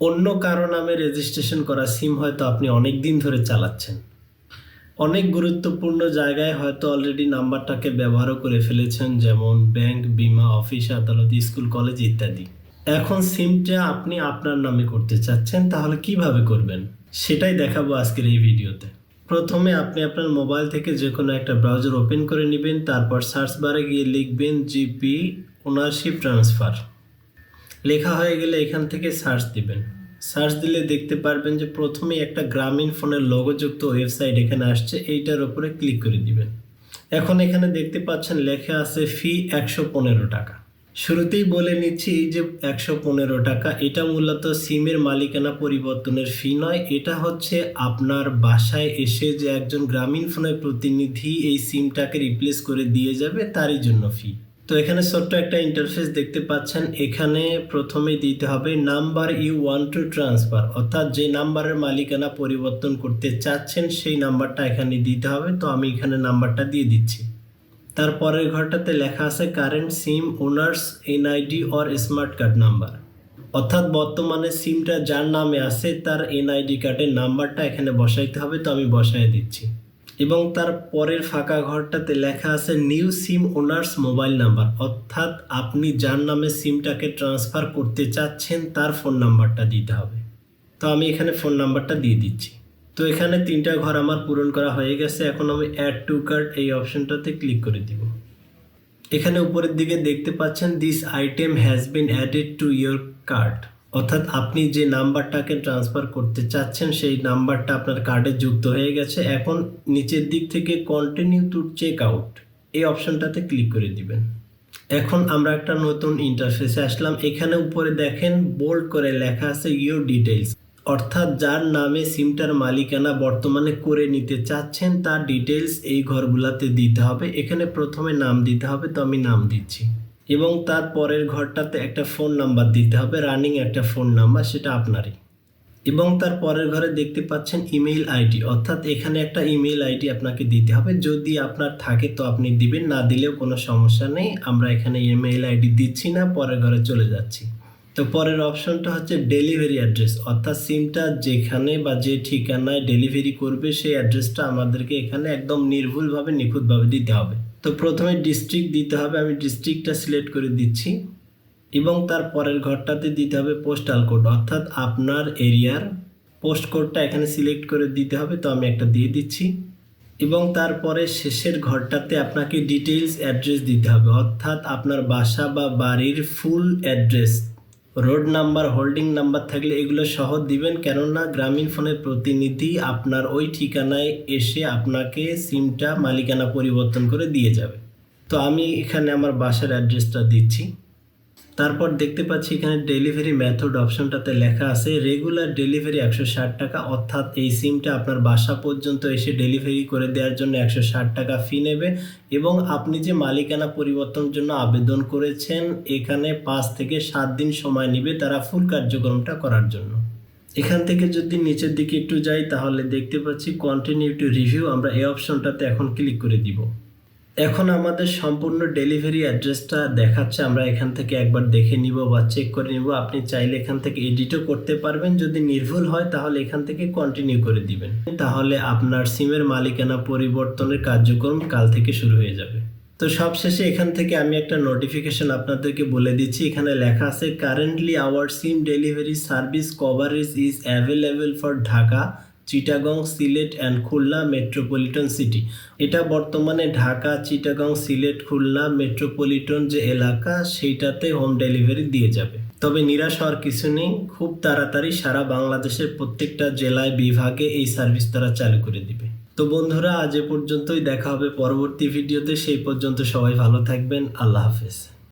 অন্য কারও নামে রেজিস্ট্রেশন করা সিম হয়তো আপনি অনেক দিন ধরে চালাচ্ছেন। অনেক গুরুত্বপূর্ণ জায়গায় হয়তো অলরেডি নাম্বারটাকে ব্যবহারও করে ফেলেছেন, যেমন ব্যাংক বিমা অফিস আদালত স্কুল কলেজ ইত্যাদি। এখন সিমটা আপনি আপনার নামে করতে চাচ্ছেন, তাহলে কীভাবে করবেন? সেটাই দেখাবো আজকের এই ভিডিওতে। প্রথমে আপনি আপনার মোবাইল থেকে যে কোনো একটা ব্রাউজার ওপেন করে নেবেন, তারপর সার্চ বারে গিয়ে লিখবেন জিপি ওনারশিপ ট্রান্সফার লেখা হয়ে গেলে এখান থেকে সার্চ দিবেন। সার্চ দিলে দেখতে পারবেন যে প্রথমে একটা গ্রামীণ ফোনের লোগোযুক্ত ওয়েবসাইট এখানে আসছে, এইটার উপরে ক্লিক করে দিবেন। এখন এখানে দেখতে পাচ্ছেন লেখা আছে ফি একশো পনেরো টাকা। শুরুতেই বলে নিচ্ছি এই যে একশো পনেরো টাকা, এটা মূলত সিমের মালিকানা পরিবর্তনের ফি নয়, এটা হচ্ছে আপনার বাসায় এসে যে একজন গ্রামীণ ফোনের প্রতিনিধি এই সিমটাকে রিপ্লেস করে দিয়ে যাবে, তারই জন্য ফি তো এখানে ছোট্ট একটা ইন্টারফেস দেখতে পাচ্ছেন। এখানে প্রথমে দিতে হবে number U one two transfer অর্থাৎ যে নাম্বারের মালিকানা পরিবর্তন করতে চাচ্ছেন সেই নাম্বারটা এখানে দিতে হবে। তো আমি এখানে নাম্বারটা দিয়ে দিচ্ছি। তারপরের ঘরটাতে লেখা আছে current SIM owners NID or smart card number অর্থাৎ বর্তমানে সিমটা যার নামে আছে তার এনআইডি কার্ডের নাম্বারটা এখানে বসাইতে হবে। তো আমি বসাই দিচ্ছি। এবং তার পরের ফাঁকা ঘরটাতে লেখা আছে, new SIM owners mobile number. অর্থাৎ আপনি যার নামে সিমটাকে ট্রান্সফার করতে চাচ্ছেন, তার ফোন নাম্বারটা দিতে হবে। তো আমি এখানে ফোন নাম্বারটা দিয়ে দিচ্ছি। তো এখানে তিনটা ঘর আমার পূরণ করা হয়ে গেছে। এখন আমি অ্যাড টু কার্ড এই অপশনটাতে ক্লিক করে দিব। এখানে উপরের দিকে দেখতে পাচ্ছেন this item has been added to your cart অর্থাৎ আপনি যে নাম্বারটাকে ট্রান্সফার করতে চাচ্ছেন, সেই নাম্বারটা আপনার কার্ডে যুক্ত হয়ে গেছে। এখন নিচের দিক থেকে কন্টিনিউ টু চেক আউট এই অপশনটাতে ক্লিক করে দিবেন। এখন আমরা একটা নতুন ইন্টারফেসে আসলাম। এখানে উপরে দেখেন বোল্ড করে লেখা আছে ইউর ডিটেলস অর্থাৎ যার নামে সিমটার মালিকানা বর্তমানে করে নিতে চাচ্ছেন, তার ডিটেলস এই ঘরগুলাতে দিতে হবে। এখানে প্রথমে নাম দিতে হবে, তো আমি নাম দিচ্ছি। এবং তার পরের ঘরটাতে একটা ফোন নাম্বার দিতে হবে রানিং একটা ফোন নাম্বার সেটা আপনারই। এবং তার পরের ঘরে দেখতে পাচ্ছেন ইমেইল আইডি অর্থাৎ এখানে একটা ইমেইল আইডি আপনাকে দিতে হবে। যদি আপনার থাকে তো আপনি দিবেন, না দিলেও কোনো সমস্যা নেই। আমরা এখানে ইমেইল আইডি দিচ্ছি না, পরের ঘরে চলে যাচ্ছি। তো পরের অপশনটা হচ্ছে ডেলিভারি অ্যাড্রেস অর্থাৎ সিমটা যেখানে বা যে ঠিকানায় ডেলিভারি করবে, সেই অ্যাড্রেসটা আমাদেরকে এখানে একদম নির্ভুলভাবে, নিখুঁতভাবে দিতে হবে। তো প্রথমে ডিস্ট্রিক্ট দিতে হবে, আমি ডিস্ট্রিক্টটা সিলেক্ট করে দিচ্ছি এবং তার পরের ঘরটাতে দিতে হবে পোস্টাল কোড অর্থাৎ আপনার এরিয়ার পোস্ট কোডটা এখানে সিলেক্ট করে দিতে হবে, তো আমি একটা দিয়ে দিচ্ছি এবং তারপরে শেষের ঘরটাতে আপনাকে ডিটেইলস অ্যাড্রেস দিতে হবে, অর্থাৎ আপনার বাসা বা বাড়ির full address road number, holding number থাকলে এগুলো সহ দিবেন, কেননা গ্রামীণ ফোনের প্রতিনিধি আপনার ওই ঠিকানায় এসে আপনাকে সিমটা মালিকানা পরিবর্তন করে দিয়ে যাবে। তো আমি এখানে আমার বাসার অ্যাড্রেসটা দিচ্ছি। তারপর দেখতে পাচ্ছি এখানে ডেলিভারি মেথড অপশনটাতে লেখা আছে রেগুলার ডেলিভারি একশো ষাট টাকা, অর্থাৎ এই সিমটা আপনার বাসা পর্যন্ত এসে ডেলিভারি করে দেওয়ার জন্য একশো ষাট টাকা ফি নেবে এবং আপনি যে মালিকানা পরিবর্তনের জন্য আবেদন করেছেন, এখানে পাঁচ থেকে সাত দিন সময় নেবে তারা ফুল কার্যক্রমটা করার জন্য। এখান থেকে যদি নিচের দিকে একটু যাই, তাহলে দেখতে পাচ্ছি কন্টিনিউ টু রিভিউ আমরা এই অপশনটাতে এখন ক্লিক করে দিব। এখন আমাদের সম্পূর্ণ ডেলিভারি অ্যাড্রেসটা দেখাচ্ছে, আমরা এখান থেকে একবার দেখে নিব বা চেক করে নিব। আপনি চাইলে এখান থেকে এডিটও করতে পারবেন, যদি নির্ভুল হয় তাহলে এখান থেকে কন্টিনিউ করে দিবেন। তাহলে আপনার সিমের মালিকানা পরিবর্তনের কার্যক্রম কাল থেকে শুরু হয়ে যাবে। তো সবশেষে এখান থেকে আমি একটা নোটিফিকেশন আপনাদেরকে বলে দিচ্ছি, এখানে লেখা আছে currently our SIM delivery service coverage is available for Dhaka Chittagong Sylhet and Khulna metropolitan city এটা বর্তমানে ঢাকা, চিটাগং, সিলেট, খুলনা মেট্রোপলিটন যে এলাকা, সেইটাতে হোম ডেলিভারি দিয়ে যাবে। তবে নিরাশ হওয়ার কিছু নেই, খুব তাড়াতাড়ি সারা বাংলাদেশের প্রত্যেকটা জেলায়, বিভাগে এই সার্ভিস তারা চালু করে দিবে। তো বন্ধুরা, আজ এ পর্যন্তই, দেখা হবে পরবর্তী ভিডিওতে, সেই পর্যন্ত সবাই ভালো থাকবেন, আল্লাহ হাফেজ।